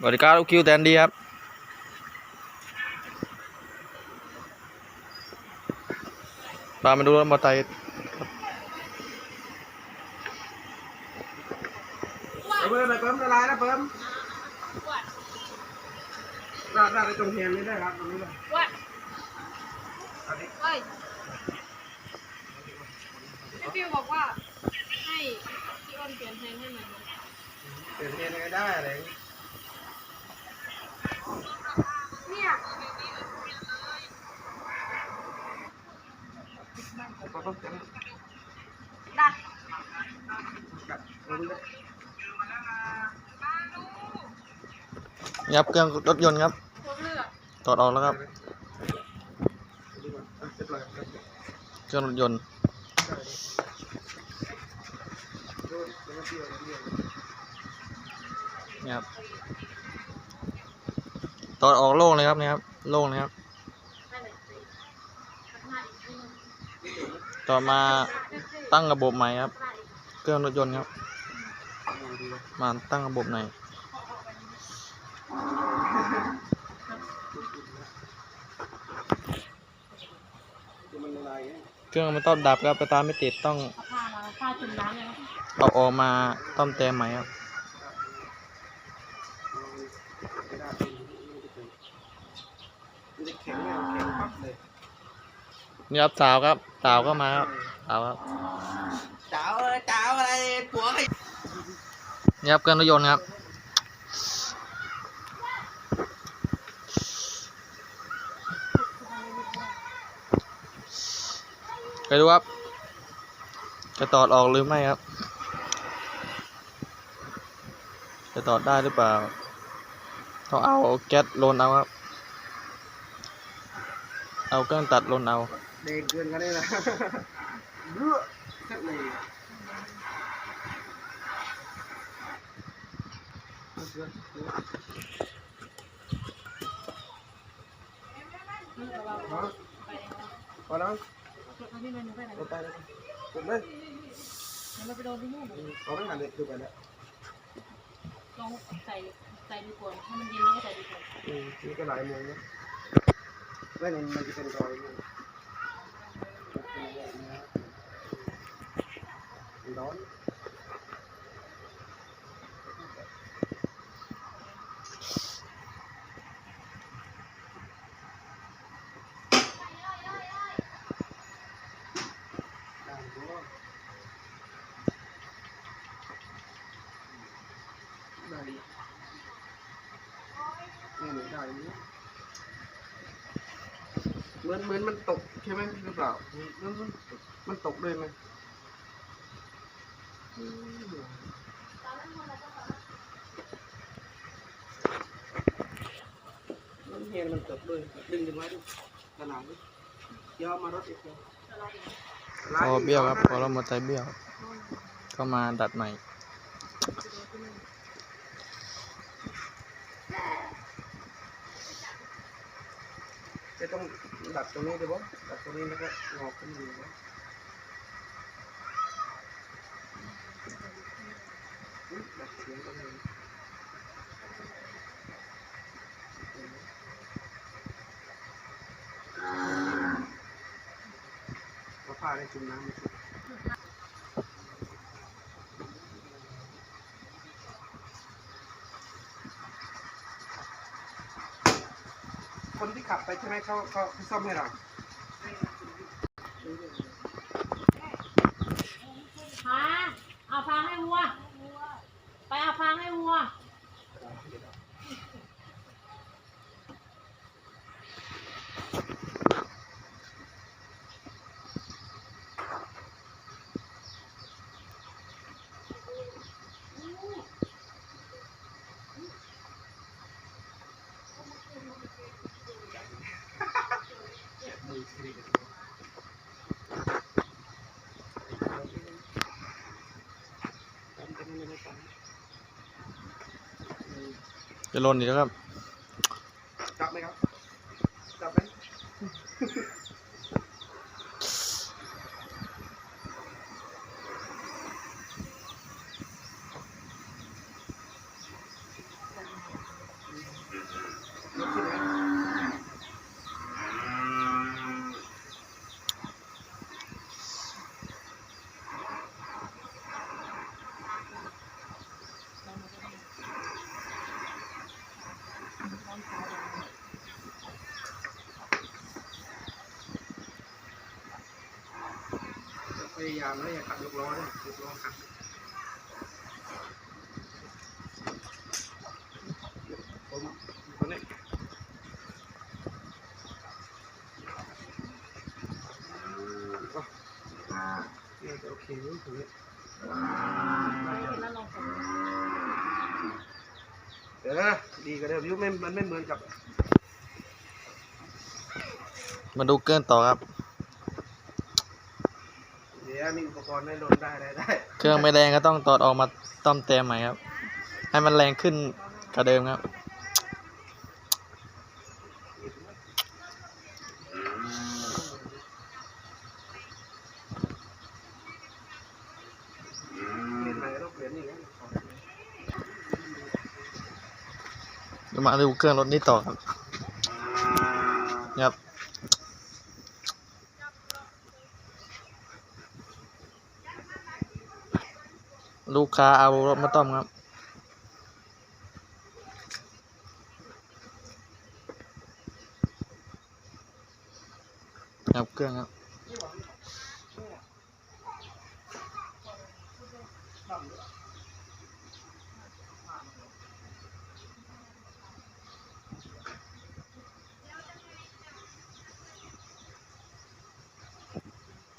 สวัสดีครับคิวแตนดีครับตามมาดูรถมอเตอร์ไซค์เพิ่มไปเพิ่มละลายนะเพิ่มราดราดในตรงเทียนนี่ได้ครับตรงนี้เลยว่าอันนี้เอ้ยพี่ฟิวบอกว่าให้พี่อ้นเปลี่ยนเพลงให้หน่อยเปลี่ยนเทียนยังไงได้อะไร เนี่ยก็ต้องจะดัดกัดลงเลยนี่ครับเครื่องรถยนต์ครับตัวเลือกถอดออกแล้วครับดีกว่าอะเรียบร้อยครับเครื่องรถยนต์ ดูดูเที่ยวเที่ยว นี่ครับ ถอดออกโล่งเลยครับนี่ครับโล่งเลยครับ ต่อมาตั้งระบบใหม่ครับ เครื่องรถยนต์ครับ มาตั้งระบบใหม่ดูมันเครื่องมันต้องดับครับสตาร์ทไม่ติดต้องเอาผ้ามาผ้าจุ่มน้ำเลยนะเอาออกมาต้อมแต้มใหม่ครับ ไม่ได้มันจะแข็งเนี่ยแข็งปั๊บเลย นี่ครับสาวครับสาวก็มาครับสาวครับเจ้าเอ้ยเจ้าอะไรผัวใครนี่ครับเครื่องรถยนต์ครับไปดูครับ จะตอดออกหรือไม่ครับ จะตอดได้หรือเปล่า ต้องเอาแก๊สลนเอาครับ เอาเครื่องตัดลนเอา เด็กเกินกันได้ละเบื่อแค่เลยนี่เราฮะไปเองนะพอแล้วไปไหนลงไปเลยกดเลยเดี๋ยวเราไปโดนที่นู่นเอาไม่หันเลยดูไปแล้วลองใส่ใส่ดูก่อนถ้ามันเย็นแล้วก็ใส่ดูก่อนอืมนี่ก็หลายโมงแล้วแว่นมันจะเป็นรอยอยู่มันร้ อนได้นี่นี่ได้นี่ เหมือนเหมือนมันตกใช่ไหมหรือเปล่ามันมันตกเลยไหมมันเฮียนมันตกเลยดึงดึงไว้ดูขนาดนี้ยอมมารถอีกแล้วพอเบี้ยวครับพอเราหมดใจเบี้ยว ก็มาดัดใหม่ จะต้องดัดตรงนี้ด้วยบ่ดัดตรงนี้แล้วก็งอกขึ้นดูบ่อืมดัดเสียงตรงนี้เอาผ้าได้จุ่มน้ำมาสิคนที่ ขับไปใช่ไหมเขาเขาเขาซ่อมให้เราฟางเอาฟางให้วัว ไปเอาฟางให้วัว จะลนอีกแล้วครับ จับไหมครับ จับไหม พยายามไม่ให้ขัดยกล้อด้วยยกล้อขัดผมคนนี้โอเคอยู่ตรงนี้แล้วลอเออดีก็เดิมอยุไม่มันไม่เหมือนกับ มาดูเกินต่อครับ ยวมีอุปกรณ์ให้ลดได้ได้ได้เครื่องไม่แรงก็ต้องตอดออกมาต้อมแต้มใหม่ครับ ให้มันแรงขึ้นกว่าเดิมครับ เปลี่ยนใหม่ก็ต้องเปลี่ยนนี่ไงเดี๋ยวมาดูเครื่องรถนี้ต่อครับนี่ครับ ลูกค้าเอารถมาต้มครับครับเครื่องครับ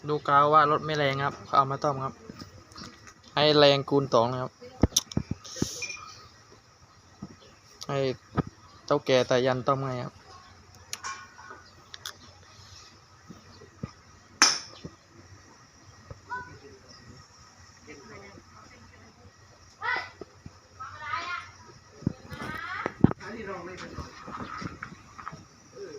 ลูกค้าว่ารถไม่แรงครับ เขาเอามาต้มครับ ให้แรงคูณสองนะครับ ให้เจ้าแก่แต่ยันต้อมไงครับไม่เป็นไรเออ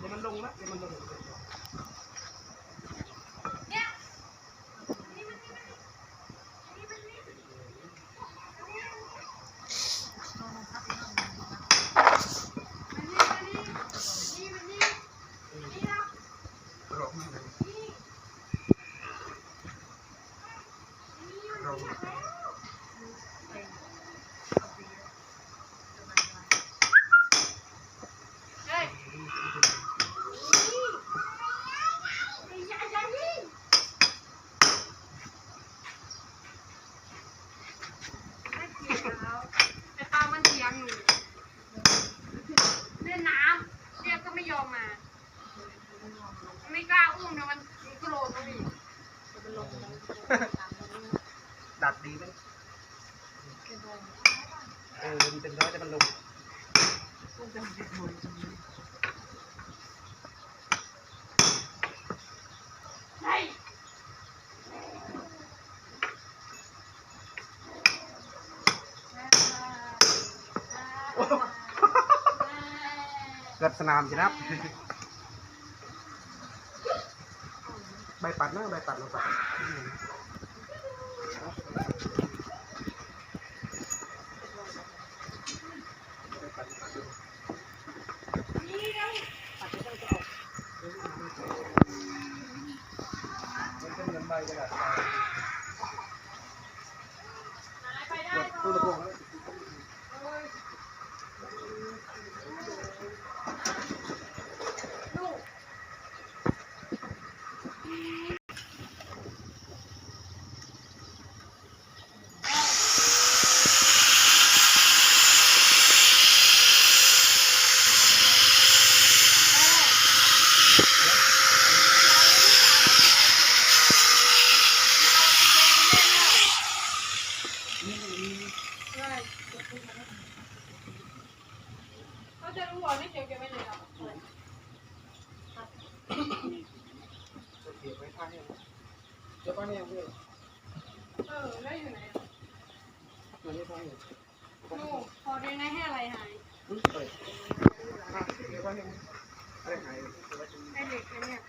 เดี๋ยวมันลงนะเดี๋ยวมันลง รอบนี้รอบนี้ดัดดีไหมเออมันเป็นร้อยแต่มันลง เกิด สนามสิครับ ใบปัดนะใบปัดเราปัดอืมใบปัดปัดดูมันเป็นเหมือนใบกระดาษทรายกดตู้ระบบแล้ว เขาจะรู้ว่าไม่เกี่ยวกับไม่เลยหรอก เก็บไว้ท่าเนี่ยเก็บไว้เนี่ยเพื่อน เออแล้วอยู่ไหน มันไม่ท่าเนี่ย ลูกพอได้ไงให้อะไรหาย อุ้ยเปิดอะเก็บไว้เนี่ย ไรหายเก็บไว้ตรงนี้ไอเด็กเนี่ย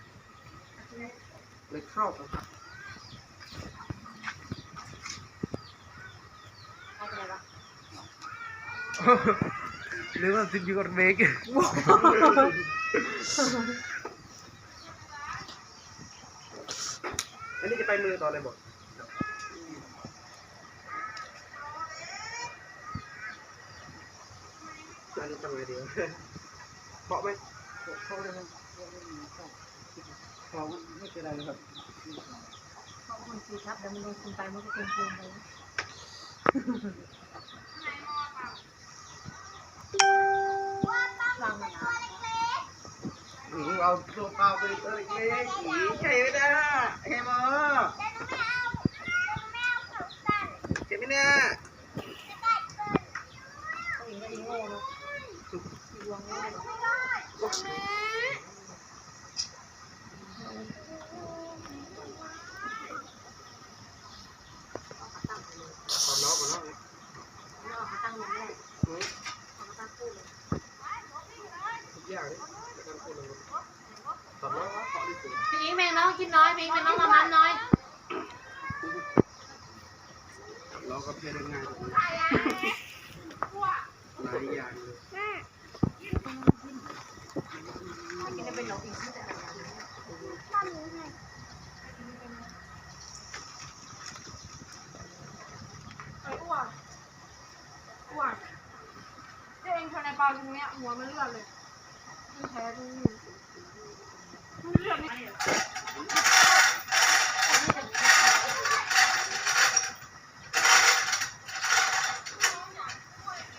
เลยครอบนะครับเอาไปไหนวะมหรือว่าติดอยู่กับเบกอันนี้จะไปมือต่อเลยบอกอันนี้ทำไงดีวะเบาะไหม เข้าได้ไหมพอไม่เป็นไรนะครับขอบคุณสิครับเดี๋ยวมันโดนคุณไปมันก็เป็นคุณไปวางมันนะหนูเอาตัวเปล่าไปเออเล็กๆสีใช่ไหมนะเฮ้ยหมอเจ็บไหมเนี่ยเขาเองก็อีโง่เนาะอีวงโง่เนาะ ขอล้อขอล้อเลยเอาขาตั้งลงแม่อืมเอามาตั้งคู่เลยทุกอย่างเลยจะกันพูดเลยขอล้อขอดีสุดพี่อิงแมงน้องกินน้อยพี่อิงแมงน้องมามันน้อยล้อก็เพียงง่ายสุดหลายอย่างเลย ถ้ากินได้เป็นหลงอีกที่จะอะไร ไอ้อ้วนอ้วนเจ๊เองเธอในปลาตรงเนี้ยหัวมันเลือดเลย มันแผลตรงนี้มันเลือดนี่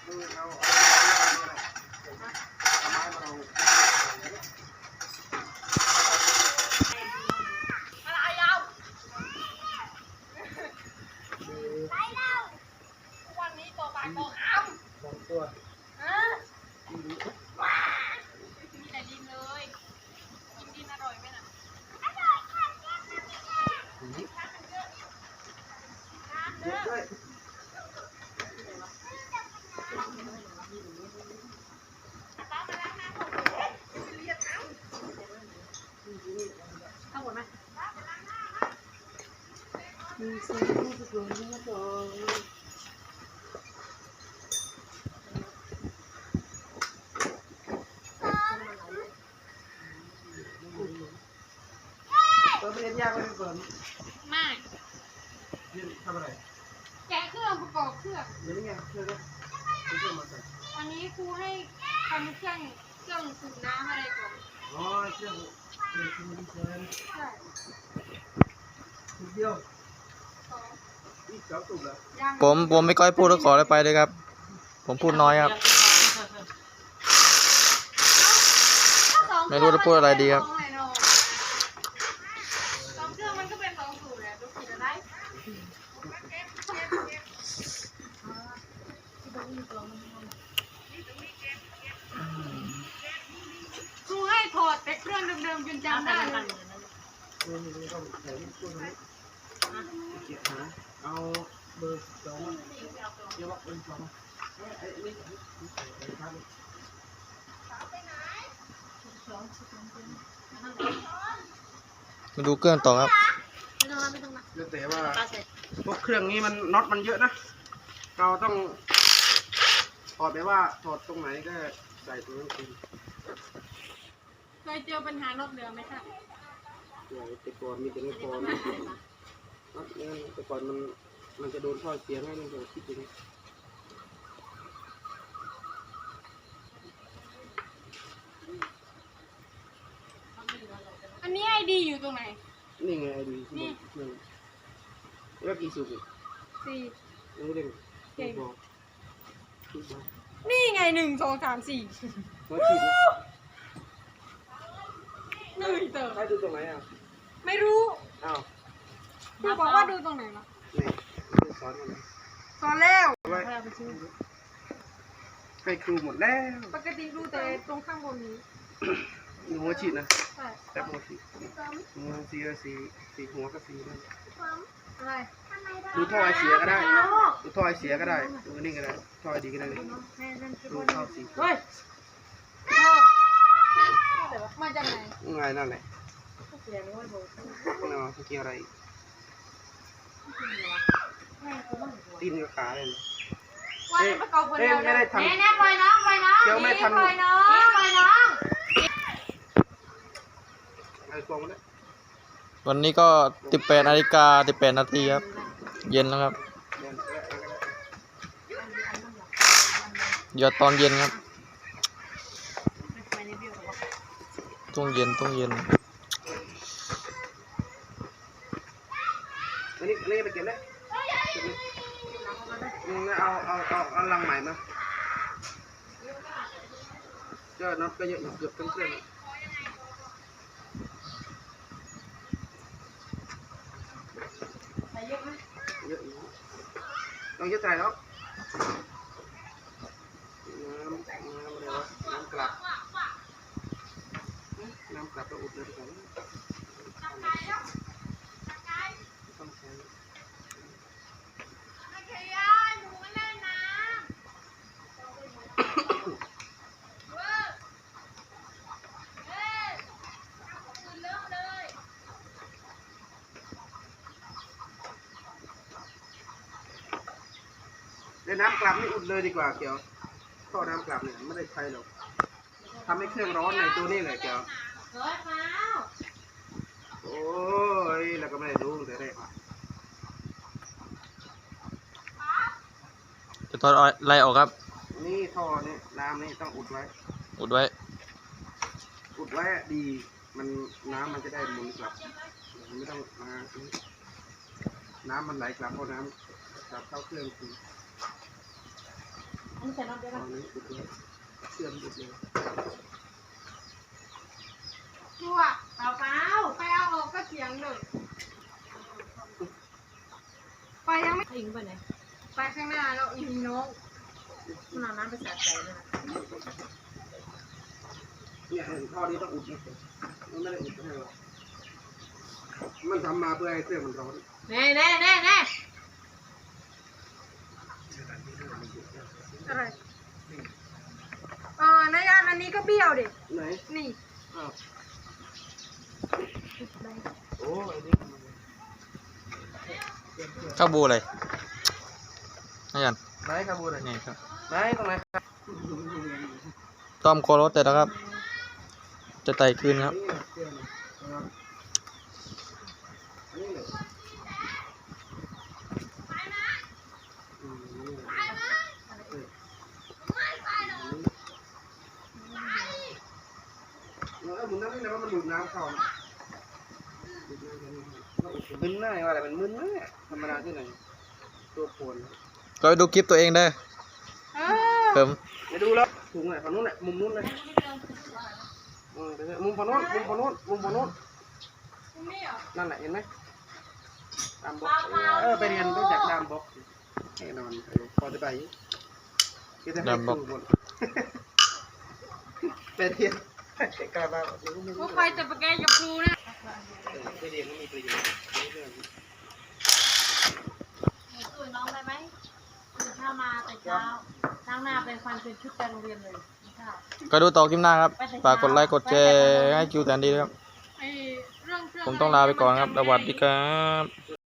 มือเอาเอาไม้มาเอา มันอายาววันนี้ตัวปลาตัวอ้ สองตัวำฮะมีแต่ดินเลย กินดินอร่อยไหมน่ะ เยอะด้วยทั้งหมดไรูให้ทำเครื่องเครื่องสูบน้ำอะไรก่อนอ๋อเชื่อเรียนที่นี่เชิญใช่ทุกเดียวสองนี่เจ้าตุ่มเหรอยังผมผมไม่ก้อยพูดแล้วขออะไรไปเลยครับ ผมพูดน้อยครับสองไม่รู้จะพูดอะไรดีครับ สองเลยเนาะสองเครื่องมันก็เป็นสองสูตรแหละดูผิดอะไร ครูให้ถอดแต่เครื่องเดิมๆจนจำได้เลย เออไม่ต้องใส่ที่พูดนี้เกียรหาเอาเบอร์สองเดี๋ยวว่าเบอร์สองเอ้ยไอ้นี่นี่ใส่ไปครับมาดูเครื่องต่อครับไม่ต้องมาไม่ต้องมาเดี๋ยวแต่ว่าปลาเสร็จพวกเครื่องนี้มันน็อตมันเยอะนะ เราต้องถอดไปว่าถอดตรงไหนก็ใส่ตรงนั้นเองเคยเจอปัญหารถเรือไหมคะ แต่ก่อนมีแต่ไม่พอนะน็อตเนี่ยแต่ก่อนมันมันจะโดนท่อเสียงให้มันจะคิดอย่างนี้อันนี้ไอดีอยู่ตรงไหนนี่ไงไอ้ดูที่นี่มันนี่แล้วกี่สุกอีกสี่ รู้เรื่องเก่ง บอกที่บอกนี่ไงหนึ่งสองสามสี่หัวฉีดนะหนึ่งเตอให้ดูตรงไหนอะ ไม่รู้อ้าวครูบอกว่าดูตรงไหนวะนี่ดูสอนมันตอนแล้ว เอาไว้เอาไปซื้อให้ครูหมดแล้วปกติดูแต่ตรงข้างบนนี้ดูหัวฉีดนะใช่แป๊บหัวฉีดหัวสีก็สีสีหัวก็สีนั่นอะไรดูท่อไอเสียก็ได้ไอ้นอกดูท่อไอเสียก็ได้ดูนี่ก็ได้ท่อไอดีก็ได้เลยแม่นั่นคือดูคนท่อสีเฮ้ยเออมาจากไหน ง่ายนั่นแหละ เสียงว่าโดนเนาะเมื่อกี้อะไรแม่กูมันหัวตีนกับขาเลยนะโว่าจะไปเกาคนเอ้เดียยวไม่ได้ทแน่แน่ปล่อยน้องปล่อยน้องเดี๋ยวไม่ทำ ปล่อยน้องปล่อยน้องำไอ้กองเนี่ยวันนี้ก็สิบแปดนาฬิกาสิบแปดนาทีครับ เย็นแล้วครับเดินเอ๊ะเอ๊ะเอ๊ะหยอดตอนเย็นครับต้องเย็นต้องเย็นอันนี้อันนี้ไปเก็บเลยเก็บเลยมึง เอาเอาเอาเอาลังใหม่มาเจ้าน็อตก็เยอะอยู่เกือบทั้งเครื่องใส่เยอะไหมเยอะอยู่ต้องยึดใจแล้วน้ำน้ำอะไรวะน้ำกลับน้ำกลับเราอุดเลยดีกว่าต้องใช้ เดี๋ยว น้ำกลับนี่อุดเลยดีกว่าเกียวท่อน้ำกลับเนี่ยไม่ได้ใช้หรอกทำให้เครื่องร้อนในตัวนี้เลยเกียวเฮ้ยเปล่าโอ้ยเราก็ไม่ได้รู้แต่แรกจะทอดเอาไล่ออกครับ นี่ท่อนี่น้ำนี่ต้องอุดไว้ อุดไว้ อุดไว้ดี มันน้ำมันจะได้หมุนกลับมันไม่ต้องมา น้ำมันไหลกลับเพราะน้ำกลับเข้าเครื่องคืออั นนี้ใส่น้ำเยอะไหมตอนนี้อุดเลยเชื่อมอุดเลยชัวเปล่าเปล่าไปเอาออกก็เสียงเลยไปยังไม่ทิ้งไปไหนไปข้างหน้าแล้วมีน้องมันเอาน้ำไปสาดใจเลยนะเนี่ยท่อนี้ต้องอุดนะมันไม่ได้อุดให้หรอกมันทำมาเพื่อให้เครื่องมันร้อน แน่แน่แน่แน่ อะไร เออนายานอันนี้ก็เบี้ยวดิไหนนี่อ้าวโอ้ยนี่ข้าวบูอะไรนี่ยันไหนครับบูเลยนี่ครับไหนตรงไหนครับต้อมโคโรสเสร็จแล้วครับ จะไต่คืนครับ นี่นะเครื่องนะครับนี่เลยอืมนี่เลยเออห มุนน้ำนี่นะว่ามันดูดน้ำเข้านะดูดน้ำเข้านี่มึนหน้าว่าอะไรมันมึนนะเนี่ยธรรมดาที่ไหนตัวโผล่ก็ไปดูคลิปตัวเองได้เออเพิ่มไปดูแล้วถุงไหนฝั่งนู้นแหละมุมนู้นเลยเออเดี๋ยวๆมุมฝั่งนู้นมุมฝั่งนู้นมุมฝั่งนู้นนี่เหรอนั่นแหละเห็นไหมดามบล็อกเออไปเรียนต้องจากดามบล็อกแน่นอนเออพอจะไปก็จะให้ดามบล็อกครูหมดไปเรียน กล้าบ้าบอกไม่รู้ไม่รู้ว่าใครจะไปแกล้งกับครูนะเออไปเรียนก็มีประโยชน์ไม่เรื่องตื่นน้องได้ไหมตื่นเช้ามาแต่เช้าล้างหน้าเป็นฟันเป็นชุดไปโรงเรียนเลยกินข้าวก็ดูต่อคลิปหน้าครับ ฝากกดไลค์กดแชร์ให้คิวแตนดีด้วยครับไอเรื่องเครื่องผมต้องลาไปก่อนครับ สวัสดีครับ